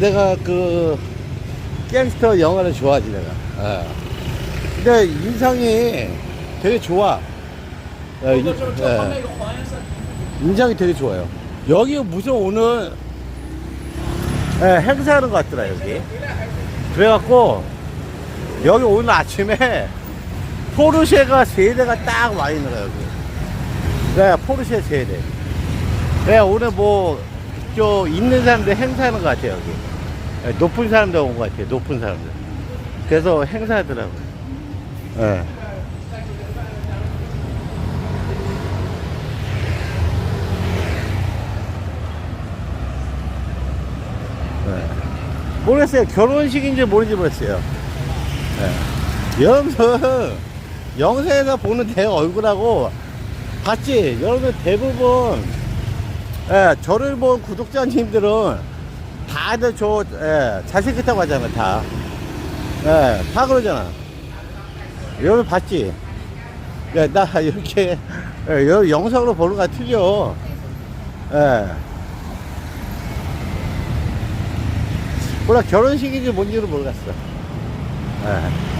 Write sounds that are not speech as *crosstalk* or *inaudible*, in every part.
내가 그 갱스터 영화를 좋아하지 내가. 어. 근데 인상이 되게 좋아. 어, 인, 예. 인상이 되게 좋아요. 여기 무슨 오늘 예, 행사하는 것 같더라 여기. 그래갖고 여기 오늘 아침에 포르쉐가 세 대가 딱 와 있는 거야 여기. 네 포르쉐 세대. 네 오늘 뭐저 있는 사람들 행사하는 것 같아요 여기. 네, 높은 사람들 온 것 같아요, 높은 사람들. 그래서 행사하더라고요. 예. 네. 모르겠어요. 결혼식인지 뭔지 모르겠어요. 네. 여러분들, 영상에서 보는 내 얼굴하고 봤지? 여러분들 대부분, 예, 저를 본 구독자님들은 다들 저, 예, 잘생겼다고 하잖아, 다. 예, 다 그러잖아. 여러분 봤지? 야, 나 *laughs* 이렇게, 예, 여- 영상으로 보는 거가 틀려. 예. 몰라, 결혼식인지 뭔지를 모르겠어. 예.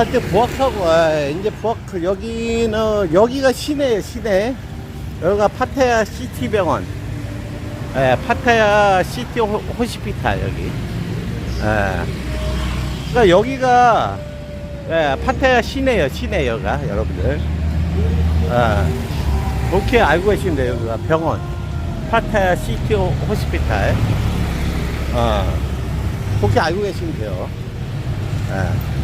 한때 부학하고, 아, 이제 부학, 여기는, 여기가 시내예요, 시내. 여기가 파타야 시티 병원. 예, 파타야 시티 호, 호스피탈, 여기. 예. 그러니까 여기가, 예, 파타야 시내예요, 시내, 여기가, 여러분들. 예. 그렇게 알고 돼요, 여기가 병원. 파타야 시티 호- 호스피탈. 어. 그렇게 알고 계시면 돼요. 예.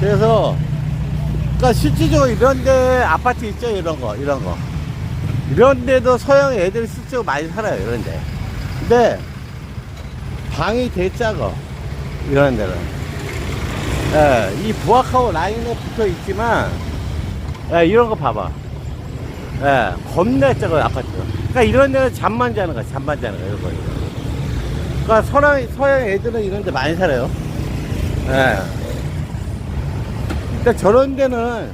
그래서 그러니까 실질적으로 이런데 아파트 있죠? 이런 거 이런 거. 이런 데도 서양 애들이 실제로 많이 살아요 이런데. 근데 방이 작아 이런 데는. 예, 이 부학하고 라인에 붙어 있지만 예, 이런 거 봐봐. 예, 겁나 작아요 아파트 그러니까 이런 데는 잠만 자는 거야 잠만 자는 거야 이런 거. 그러니까 서양, 서양 애들은 이런 데 많이 살아요. 예. 근데 저런 데는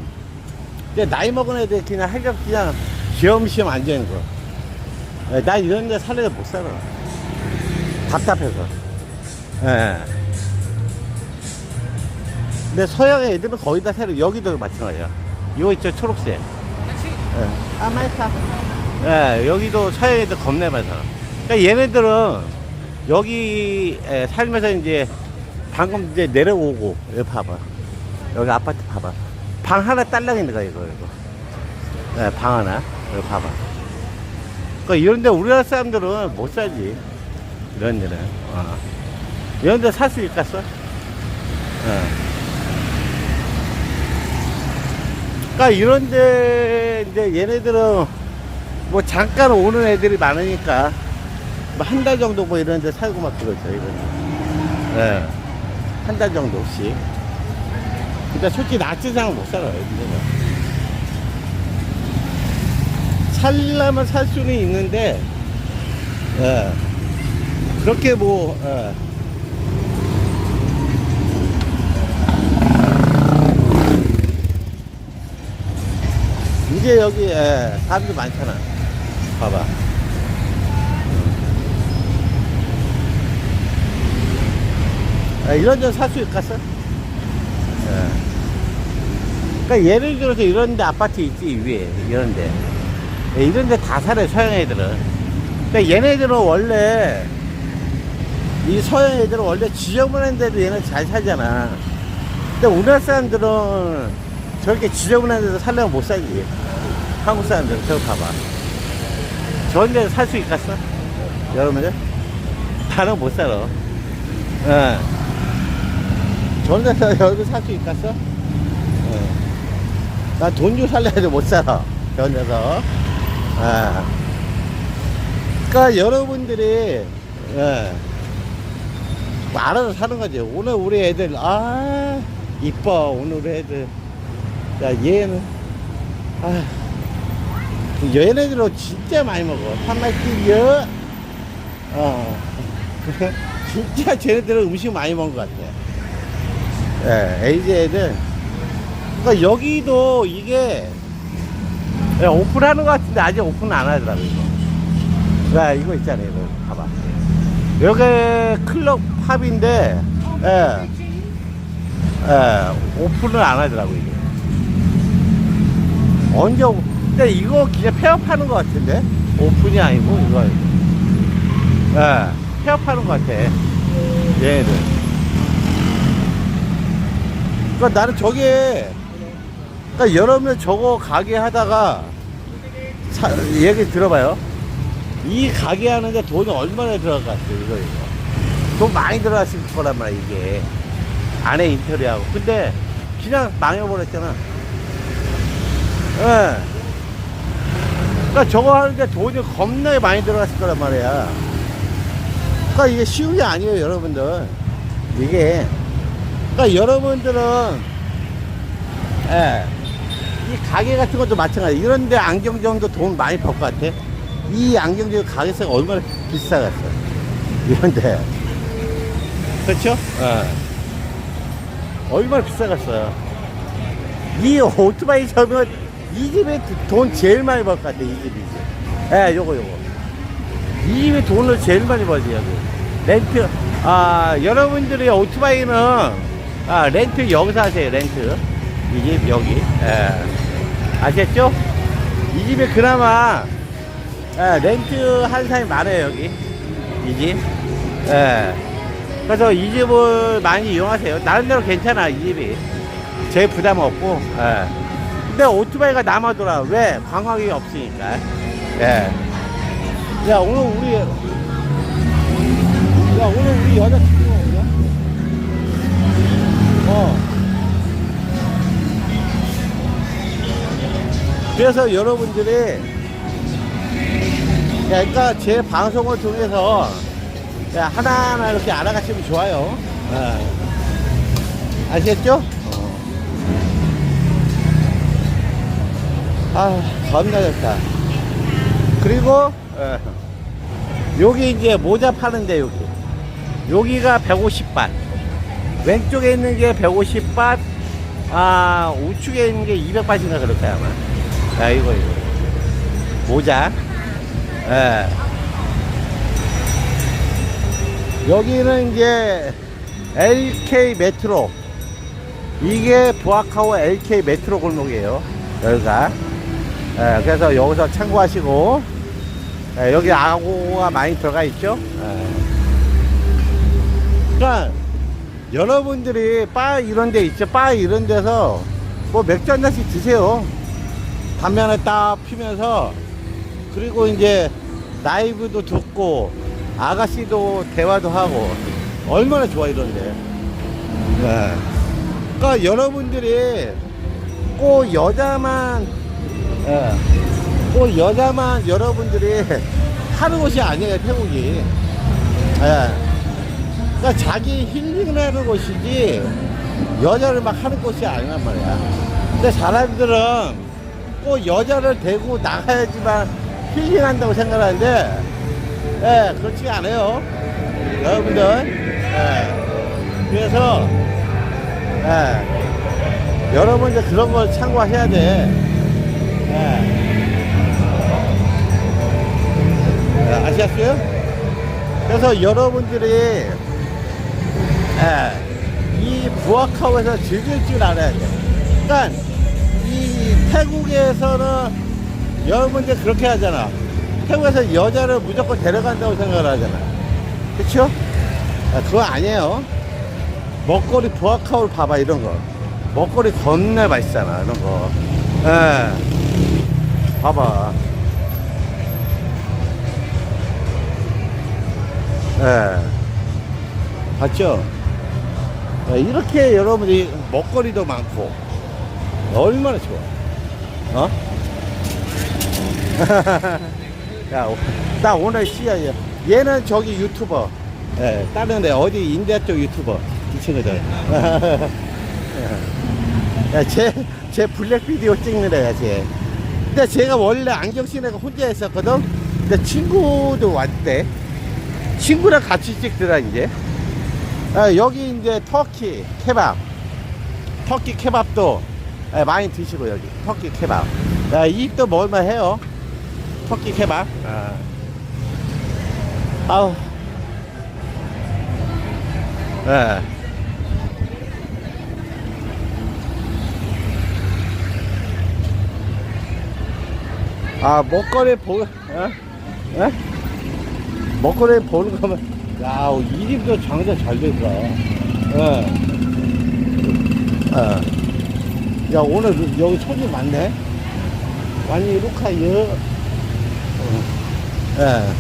이제 나이 먹은 애들 그냥 하겹 그냥 귀염시험 앉아있는 거. 예, 나 이런 데 살래 못 살아. 답답해서. 예. 근데 서양 애들은 거의 다 살아. 여기도 마찬가지야. 이거 있죠, 초록색. 예. 아, 마이카. 예, 여기도 서양 애들 겁내 많이 살아. 그러니까 얘네들은 여기 에, 살면서 이제 방금 이제 내려오고, 여기 봐봐. 여기 아파트 봐봐. 방 하나 딸랑 있는 거야, 이거, 이거. 네, 방 하나. 여기 봐봐. 그러니까 이런 데 우리나라 사람들은 못 살지. 이런 데는. 어. 이런 데 살 수 있겠어? 어. 그러니까 이런 데, 이제 얘네들은 뭐 잠깐 오는 애들이 많으니까 뭐 한 달 정도 뭐 이런 데 살고 막 그러죠, 이런 데. 예. 한달 정도씩. 근데 솔직히 낮지상은 못 살아요, 근데는. 살려면 살 수는 있는데, 예. 그렇게 뭐, 예. 이제 여기, 예, 사람들 많잖아. 봐봐. 아, 이런 데살수 있겠어? 예. 그러니까 예를 들어서 이런 데 아파트 있지, 위에. 이런 데. 예, 이런 데 다 살아요, 서양 애들은. 근데 얘네들은 원래, 이 서양 애들은 원래 지저분한 데도 얘는 잘 살잖아. 근데 우리나라 사람들은 저렇게 지저분한 데도 살려면 못 살지. 한국 사람들은 저거 봐봐. 저런 데서 살 수 있겠어? 여러분들? 나는 못 살아. 예. 저런 데서 여기 살수 있겠어? 예. 난돈 주고 살려야 돼, 못 살아. 데서. 예. 그러니까 여러분들이, 예. 뭐 알아서 사는 거지. 오늘 우리 애들, 아, 이뻐. 오늘 우리 애들. 야, 얘는, 아, 얘네들은 진짜 많이 먹어. 한마디요. 어. *laughs* 진짜 쟤네들은 음식 많이 먹은 것 같아. 예, 에이즈 애들. 그러니까 여기도 이게 예, 오픈하는 것 같은데 아직 오픈 안 하더라고 이거. 야 이거 있잖아요 이거 봐봐. 여기 클럽 팝인데 예, 예, 오픈을 안 하더라고 이게. 언제 오- 근데 이거 그냥 폐업하는 것 같은데 오픈이 아니고 이거 예, 폐업하는 것 같아 얘네들. 그러니까 나는 저게 그러니까 여러분 저거 가게 하다가 사- 얘기 들어봐요. 이 가게 하는데 돈이 얼마나 들어갔어요, 이거, 이거. 돈 많이 들어갔을 거란 말이야, 이게. 안에 인테리어하고. 근데 그냥 망해버렸잖아. 예. 그러니까 저거 하는데 돈이 겁나게 많이 들어갔을 거란 말이야. 그러니까 이게 쉬운 게 아니에요, 여러분들. 이게. 그러니까 여러분들은, 예. 이 가게 같은 것도 마찬가지. 이런데 안경점도 돈 많이 벌 것 같아. 이 안경점 가게세가 얼마나 비싸겠어. 이런데. 그렇죠? 어. 얼마나 비싸겠어요. 이 오토바이 점은 이 집에 돈 제일 많이 벌 것 같아. 이 집이. 예, 요거, 요거. 이 집에 돈을 제일 많이 벌지, 여기. 렌트, 아, 여러분들이 오토바이는, 아, 렌트 여기서 하세요, 렌트. 이 집, 여기. 예. 아셨죠? 이 집에 그나마, 예, 렌트 한 사람이 많아요, 여기. 이 집. 예. 그래서 이 집을 많이 이용하세요. 나름대로 괜찮아, 이 집이. 제 부담 없고, 예. 근데 오토바이가 남아돌아. 왜? 관광이 없으니까. 예. 야, 오늘 우리, 야, 오늘 우리 여자 친구가 오냐? 어. 그래서 여러분들이, 야, 그러니까 제 방송을 통해서 야, 하나하나 이렇게 알아가시면 좋아요. 예. 아시겠죠? 아, 겁나 좋다. 그리고, 예. 여기 이제 모자 파는데, 여기. 여기가 150밭. 왼쪽에 있는 게 150밭, 아, 우측에 있는 게 200밭인가 그럴 거야, 아마. 야, 이거, 이거. 모자. 예. 여기는 이제 LK 메트로. 이게 부학하우 LK 메트로 골목이에요. 여기가. 예, 그래서 여기서 참고하시고, 예, 여기 아고가 많이 들어가 있죠. 예. 그러니까 여러분들이 바 이런 데 있죠. 바 이런 데서 뭐 맥주 한 잔씩 드세요. 하나 딱 피면서 그리고 이제 라이브도 듣고 아가씨도 대화도 하고 얼마나 좋아 이런데. 네. 그러니까 여러분들이 꼭 여자만 예, 꼭 여자만 여러분들이 하는 곳이 아니에요 태국이. 예. 그러니까 자기 힐링을 하는 곳이지 여자를 막 하는 곳이 아니란 말이야. 근데 사람들은 꼭 여자를 데리고 나가야지만 힐링한다고 생각하는데, 예, 그렇지가 않아요. 여러분들, 예. 그래서, 예, 여러분들 그런 걸 참고하셔야 돼. 예. 예, 아시겠어요? 그래서 여러분들이 예, 이 부학하우에서 즐길 줄 알아야 돼. 그러니까 이 태국에서는 여러분들 그렇게 하잖아. 태국에서 여자를 무조건 데려간다고 생각을 하잖아. 그쵸? 아, 그거 아니에요. 먹거리 부학하우를 봐봐, 이런 거. 먹거리 겁나 맛있잖아, 이런 거. 예. 봐봐. 예. 봤죠? 예, 이렇게 여러분이 먹거리도 많고 얼마나 좋아. 어? *laughs* 야, 오- 나 오늘 씨야 얘. 얘는 저기 유튜버. 예, 다른 애 어디 인디아 쪽 유튜버 이 친구들. *laughs* 야, 쟤, 쟤 블랙 비디오 찍는 애야, 쟤. 근데 제가 원래 안경 쓴 애가 혼자 했었거든. 근데 친구도 왔대. 친구랑 같이 찍더라 이제 아, 여기 이제 터키 케밥 터키 케밥도 예, 많이 드시고 여기 터키 케밥. 야, 이 입도 먹을만 해요. 터키 케밥. 아. 아우. 예. 아, 먹거리 보, 어? 어? 먹거리 보는 거면, 야, 이 집도 장사 잘 됐다. 예. 어. 야, 오늘 여기 손님 많네? 완전히 루카 여, 어. 예.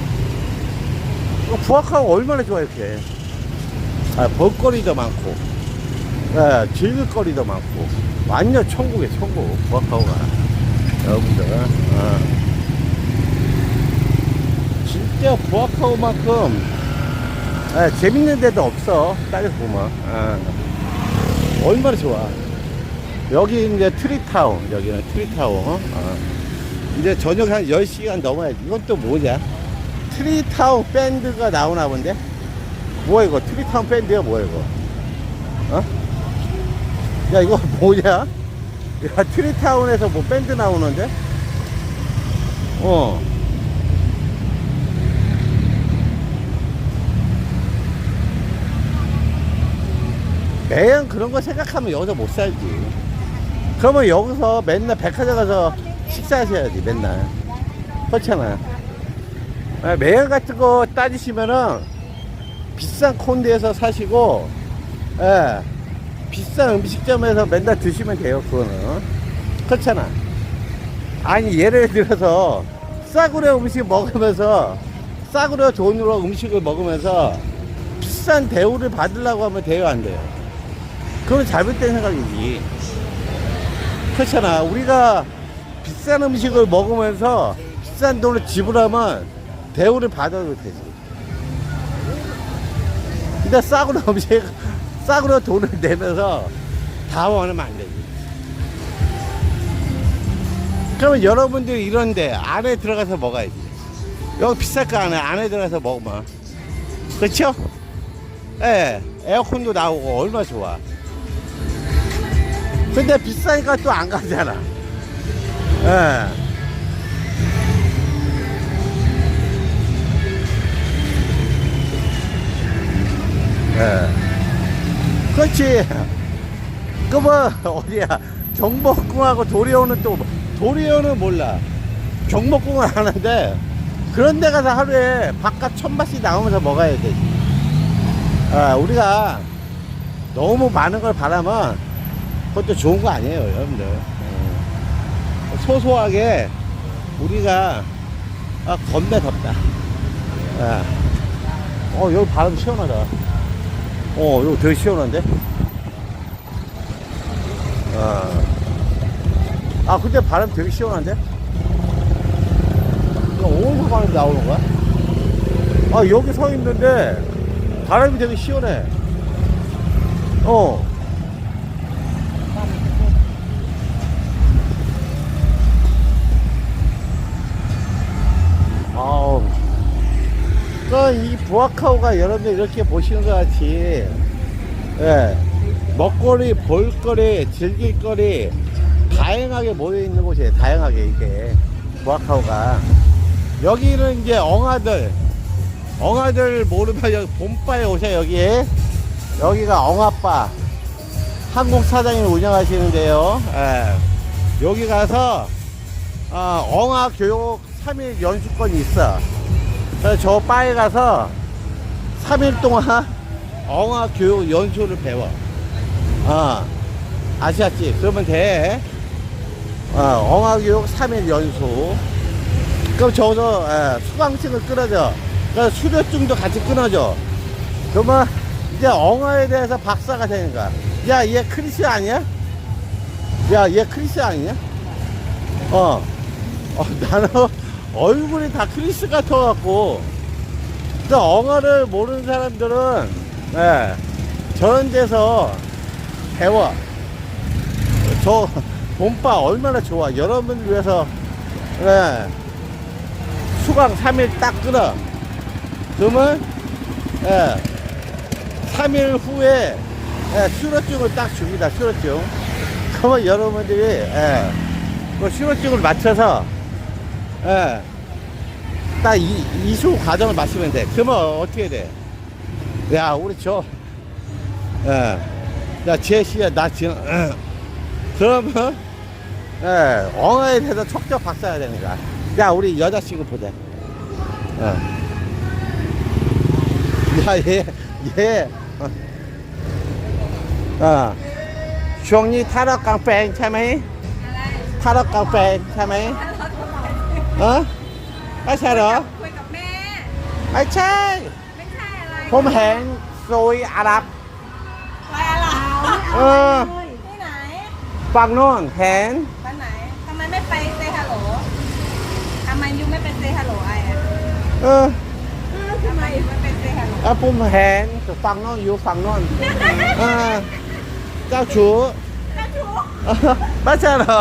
이거 부학하고 얼마나 좋아, 이렇게. 아, 볼거리도 많고, 예, 즐길거리도 많고, 완전 천국이야, 천국, 부학하고가. 여러분들, 어. 진짜 부학하고만큼, 예, 재밌는 데도 없어, 따져서 보면. 어. 얼마나 좋아. 여기 이제 트리타운, 여기는 트리타운. 어. 이제 저녁 한 10시간 넘어야지. 이건 또 뭐냐? 트리타운 밴드가 나오나 본데? 뭐야, 이거? 트리타운 밴드야, 뭐야, 이거? 어? 야, 이거 *laughs* 뭐냐? 야, 트리타운에서 뭐 밴드 나오는데? 어. 매연 그런 거 생각하면 여기서 못 살지. 그러면 여기서 맨날 백화점 가서 식사하셔야지, 맨날. 그렇잖아. 아, 매연 같은 거 따지시면은 비싼 콘드에서 사시고, 예, 비싼 음식점에서 맨날 드시면 돼요, 그거는. 그렇잖아. 아니, 예를 들어서 싸구려 음식 먹으면서, 싸구려 돈으로 음식을 먹으면서 비싼 대우를 받으려고 하면 돼요, 안 돼요? 그건 잘못된 생각이지. 그렇잖아. 우리가 비싼 음식을 먹으면서 비싼 돈을 지불하면 대우를 받아도 되지. 근데 싸구려 *laughs* 음식, 싸구려 돈을 내면서 당황하면 안 되지. 그러면 여러분들이 이런데 안에 들어가서 먹어야지. 여기 비쌀 거 안에, 안에 들어가서 먹으면. 그렇죠? 예, 에어컨도 나오고 얼마나 좋아. 근데 비싸니까 또 안 가잖아. 예. 예. 그렇지. 그 뭐 어디야? 경복궁하고 도리어는 또 도리어는 몰라. 경복궁은 아는데 그런 데 가서 하루에 바깥 천바씩 나오면서 먹어야 되지. 아, 우리가 너무 많은 걸 바라면 그것도 좋은 거 아니에요, 여러분들. 어. 소소하게 우리가 아, 겁나 덥다. 아. 어, 여기 바람 시원하다. 어, 여기 되게 시원한데? 아, 아 근데 바람 되게 시원한데? 어디서 바람이 나오는 거야? 아, 여기 서 있는데 바람이 되게 시원해. 어. 아우. 그러니까 이 부하카우가 여러분들 이렇게 보시는 것 같이, 예, 먹거리, 볼거리, 즐길거리, 다양하게 모여 있는 곳이에요. 다양하게, 이게. 부하카우가. 여기는 이제 엉아들, 엉아들 모르면 여기 봄바에 오세요, 여기에. 여기가 엉아바. 한국 사장님이 운영하시는데요. 예. 여기 가서, 어, 엉아 교육 3일 연수권이 있어. 그래서 저 바에 가서 3일 동안 엉아 교육 연수를 배워. 어, 아시았지? 그러면 돼. 어, 엉아 교육 3일 연수. 그럼 저기서 예, 수강증을 끊어져. 그래서 수료증도 같이 끊어져. 그러면 이제 엉아에 대해서 박사가 되는 거야. 야, 얘 크리스 아니야? 야, 얘 크리스 아니냐? 어. 어, 나는 얼굴이 다 크리스 같아갖고, 또 엉어를 모르는 사람들은, 예, 저런 데서 배워. 저, 봄바 얼마나 좋아. 여러분을 위해서, 예, 수강 3일 딱 끊어. 그러면, 예, 3일 후에, 예, 수료증을 딱 줍니다. 수료증. 그러면 여러분들이, 예, 그 신호증을 맞춰서, 예. 딱 이, 이수 과정을 마치면 돼. 그러면 어떻게 돼? 야, 우리 저, 예. 야, 제시야, 나 지금, 예. 그러면, 예, 엉아에 대해서 척척 박사야 되니까. 야, 우리 여자친구 보자. 예. 야, 얘, 얘. 어. 어. 종이 타락 깡패, 참해. 타락 깡패, 참해. เออไม่ใช่เหรอ คุยกับแม่ ไม่ใช่ ไม่ใช่อะไรผมเห็นซอยอาหรับ ไปอะไรเออ ที่ไหนฝั่งโน้นเห็นวันไหนทำไมไม่ไปเซฮัลโหลทำไมยูไม่ไปเซฮัลโหลไอ้อะเออทำไมยูไม่ไปเซฮัลโหลแล้วผมเห็นฝั่งโน้นอยู่ฝั่งโน้นเออเจ้าชู้กระชู้เออไม่ใช่เหรอ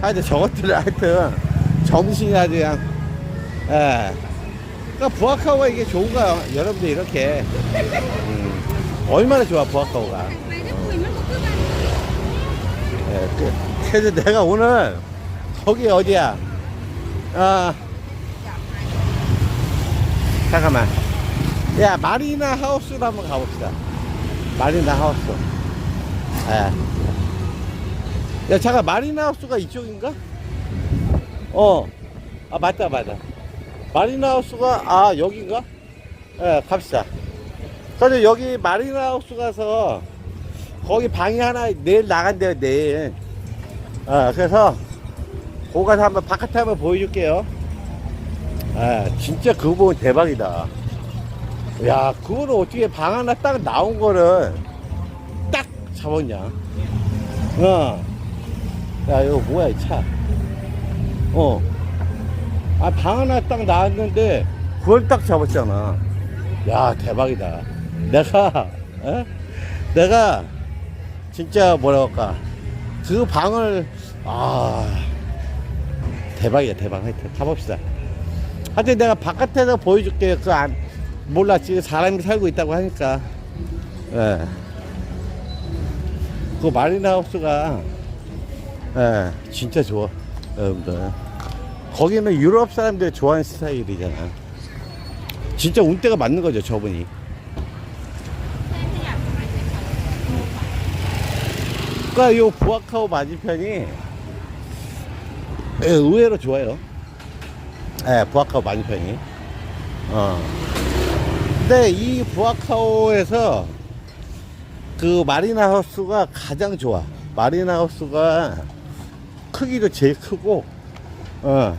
하여튼 저것들을 하여튼 정신이 아주 그냥 예. 그러니까 부학하고가 이게 좋은가요? 여러분들 이렇게. 음, 얼마나 좋아 부학하고가. 예, 그, 그래서 내가 오늘 거기 어디야? 아. 잠깐만. 야 마리나 하우스로 한번 가봅시다. 마리나 하우스. 예. 야 잠깐 마리나 하우스가 이쪽인가? 어. 아 맞다 맞다. 마리나 하우스가 아 여긴가? 예 갑시다. 그래서 여기 마리나 하우스 가서 거기 방이 하나 내일 나간대요 내일 아 그래서 거기 가서 한번 바깥에 한번 보여줄게요 아 진짜 그거 보면 대박이다 야 그거를 어떻게 방 하나 딱 나온 거를 딱 잡았냐 어 야 이거 뭐야 이 차 어 아 방 하나 딱 나왔는데 그걸 딱 잡았잖아. 야 대박이다. 내가 어? 내가 진짜 뭐라 할까? 그 방을 아 대박이야 대박. 하여튼 가봅시다. 하여튼 내가 바깥에서 보여줄게. 그 안 몰라. 지금 사람이 살고 있다고 하니까. 예. 그 마리나 하우스가 예, 진짜 좋아 여러분들 거기는 유럽 사람들이 좋아하는 스타일이잖아 진짜 운때가 맞는 거죠 저분이 그러니까 요 부학하우 맞은편이 예, 의외로 좋아요. 예, 부학하우 맞은편이. 어. 근데 이 부학하우에서 그 마리나 하우스가 가장 좋아. 마리나 하우스가 크기도 제일 크고, 어,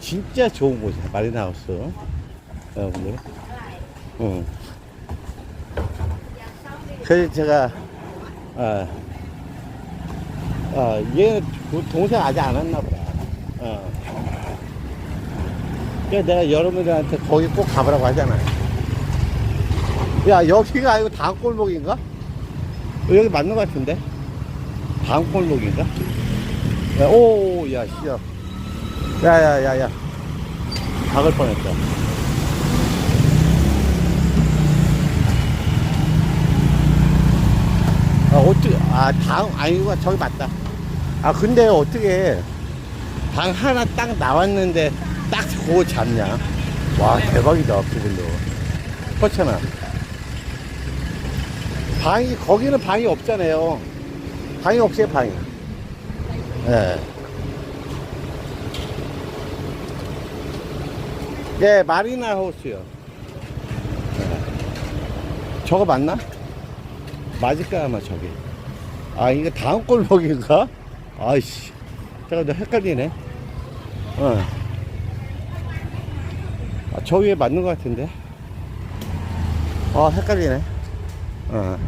진짜 좋은 곳이야. 마리나 하우스. 여러분들. 어. 그래서 제가, 어, 어, 그 동생 아직 안 왔나 보다. 어. 그래서 내가 여러분들한테 거기 꼭 가보라고 하잖아. 야, 여기가 아니고 다음 골목인가? 어, 여기 맞는 것 같은데? 다음 골목인가? 야, 오, 야, 씨야. 야, 야, 야, 야. 박을 뻔했다. 아, 어떻게, 아, 다음, 아니고, 저기 맞다. 아, 근데 어떻게, 방 하나 딱 나왔는데, 딱 그거 잡냐? 와, 대박이다, 그분도. 그렇잖아. 방이, 거기는 방이 없잖아요. 방이 없어요, 방이. 예. 예, 마리나 하우스요. 예. 저거 맞나? 맞을까 아마 저기 아 이거 다음 골목인가? 아이씨 잠깐 너 헷갈리네 어. 아, 저 위에 맞는 것 같은데 아 헷갈리네 어.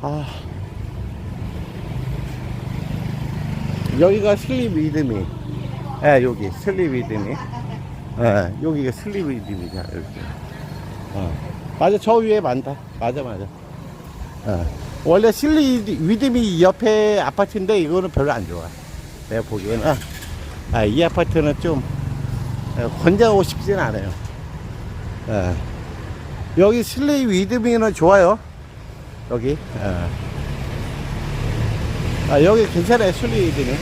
아 여기가 슬립 리듬이. 예, 여기 슬립 리듬이. 예, 여기가 슬립 리듬이죠. 이렇게. 어. 맞아, 저 위에 많다. 맞아, 맞아. 어. 원래 슬립 리듬이 옆에 아파트인데 이거는 별로 안 좋아. 내가 보기에는. 아, 이 아파트는 좀 어, 권장하고 싶진 않아요. 예. 여기 슬립 리듬이는 좋아요. 여기. 예. 아, 여기 괜찮아요. 리듬이.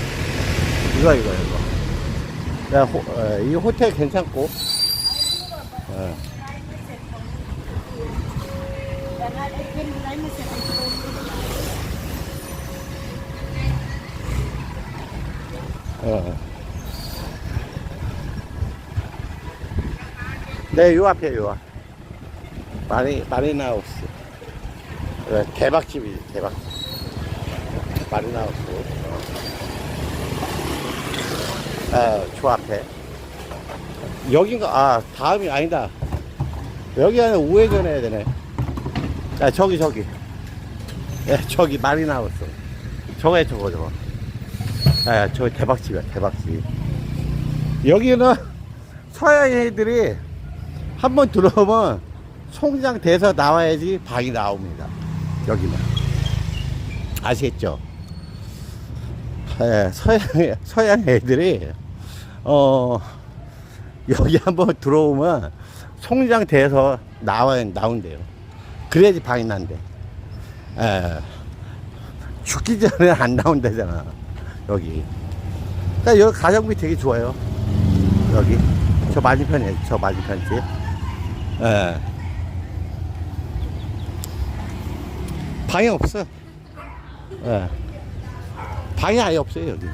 이거, 이거, 이거. 야, 호, 어, 이 호텔 괜찮고. 어. 어. 네, 요 앞에 요 앞. 마리, 마리나우스. 어, 대박집이지, 대박집. 마리나우스. 어, 저 앞에. 여긴가, 아, 다음이 아니다. 여기 안에 우회전 해야 되네. 아, 저기, 저기. 예, 저기 마리나우스. 저거야, 저거, 저거. 아, 저 대박집이야, 대박집. 여기는 *laughs* 서양 애들이 한 번 들어오면 송장 돼서 나와야지 방이 나옵니다. 여기는. 아시겠죠? 예, 서양, 서양 애들이, 어, 여기 한번 들어오면 송장 돼서 나와야, 나온대요. 그래야지 방이 난대. 예. 죽기 전에 안 나온다잖아. 여기. 그러니까 여기 가성비 되게 좋아요. 여기. 저 맞은편이에요. 저 맞은편 집. 예. 방이 없어. 예. 방이 아예 없어요, 여기.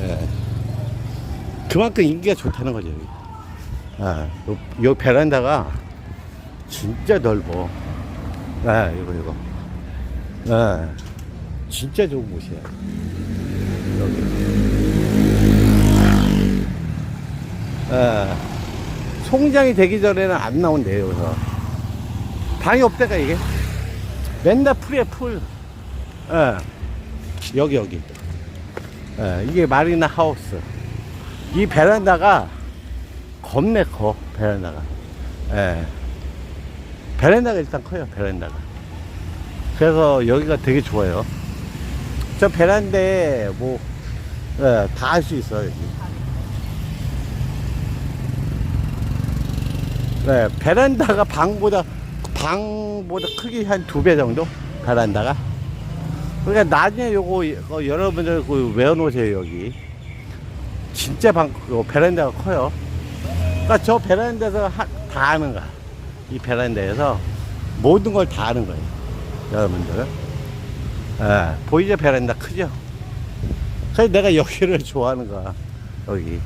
예. 그만큼 인기가 좋다는 거죠, 여기. 아, 요, 요 베란다가 진짜 넓어. 예, 이거, 이거. 예. 진짜 좋은 곳이야. 여기. 예. 송장이 되기 전에는 안 나온대요, 여기서. 방이 없다가 이게. 맨날 풀이야, 풀. 예. 여기, 여기. 예, 이게 마리나 하우스. 이 베란다가 겁내 커, 베란다가. 예. 베란다가 일단 커요, 베란다가. 그래서 여기가 되게 좋아요. 저 베란다에 뭐, 예, 다할수 있어요, 여기. 네, 베란다가 방보다, 방보다 크기 한 두 배 정도? 베란다가. 그러니까 나중에 요거, 어, 여러분들 그 외워놓으세요, 여기. 진짜 방, 그 베란다가 커요. 그러니까 저 베란다에서 하, 다 하는 거야. 이 베란다에서 모든 걸다 하는 거예요. 여러분들. 예, 보이죠? 베란다 크죠? 그래서 내가 여기를 *laughs* 좋아하는 거야. 여기.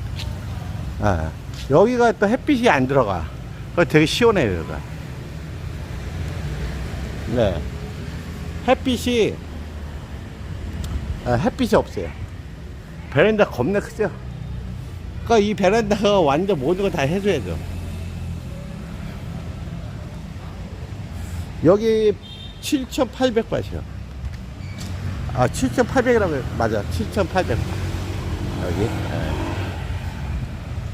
예, 여기가 또 햇빛이 안 들어가. 그거 되게 시원해요, 여기가. 네. 햇빛이, 아, 햇빛이 없어요. 베란다 겁나 크죠? 그러니까 이 베란다가 완전 모든 거다 해줘야죠. 여기 7,800바트요. 아, 7,800이라고 맞아. 7,800바. 여기. 예.